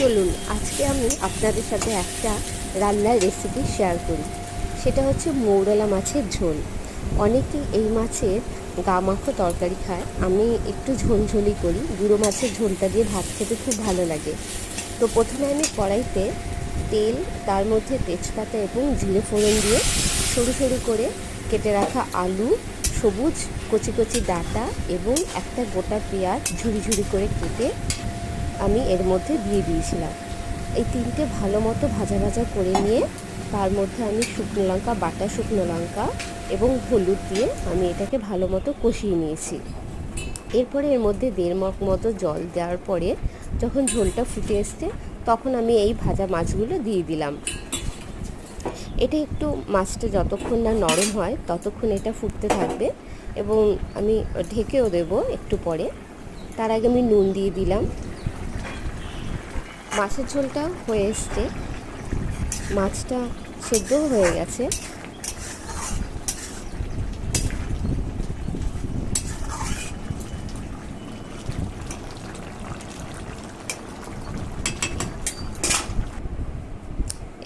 চলুন, আজকে আমি আপনাদের সাথে একটা রান্নার রেসিপি শেয়ার করি। সেটা হচ্ছে মৌরলা মাছের ঝোল। অনেকেই এই মাছের গা মাখো তরকারি খায়। আমি একটু ঝোলঝোলি করি। গুঁড়ো মাছের ঝোলটা দিয়ে ভাত খেতে খুব ভালো লাগে। তো প্রথমে আমি কড়াইতে তেল, তার মধ্যে তেজপাতা এবং জিরে ফোড়ন দিয়ে সরু সরু করে কেটে রাখা আলু, সবুজ কচি কচি ডাঁটা এবং একটা গোটা পেঁয়াজ ঝুড়ি ঝুড়ি করে কেটে আমি এর মধ্যে দিয়ে দিয়েছিলাম। এই তিনটে ভালো মতো ভাজা ভাজা করে নিয়ে তার মধ্যে আমি শুকনো লঙ্কা, বাটা শুকনো লঙ্কা এবং হলুদ দিয়ে আমি এটাকে ভালো মতো কষিয়ে নিয়েছি। এরপরে এর মধ্যে দেড় মগ মতো জল দেওয়ার পরে যখন ঝোলটা ফুটে এসছে, তখন আমি এই ভাজা মাছগুলো দিয়ে দিলাম। এটা একটু মাছটা যতক্ষণ না নরম হয়, ততক্ষণ এটা ফুটতে থাকবে এবং আমি ঢেকেও দেবো একটু পরে। তার আগে আমি নুন দিয়ে দিলাম। মাছের ঝোলটা হয়ে এসছে। মাছটা সেদ্ধও হয়ে গেছে।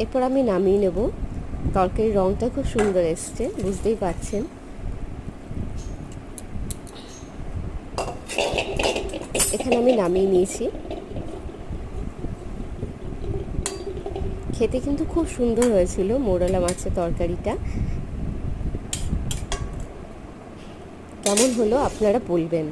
এরপর আমি নামিয়ে নেব। তরকারির রঙটা খুব সুন্দর এসছে, বুঝতেই পারছেন। এখানে আমি নামিয়ে নিয়েছি। খেতে কিন্তু খুব সুন্দর হয়েছিল মোরলা মাছের তরকারিটা। কেমন হলো আপনারা বলবেন।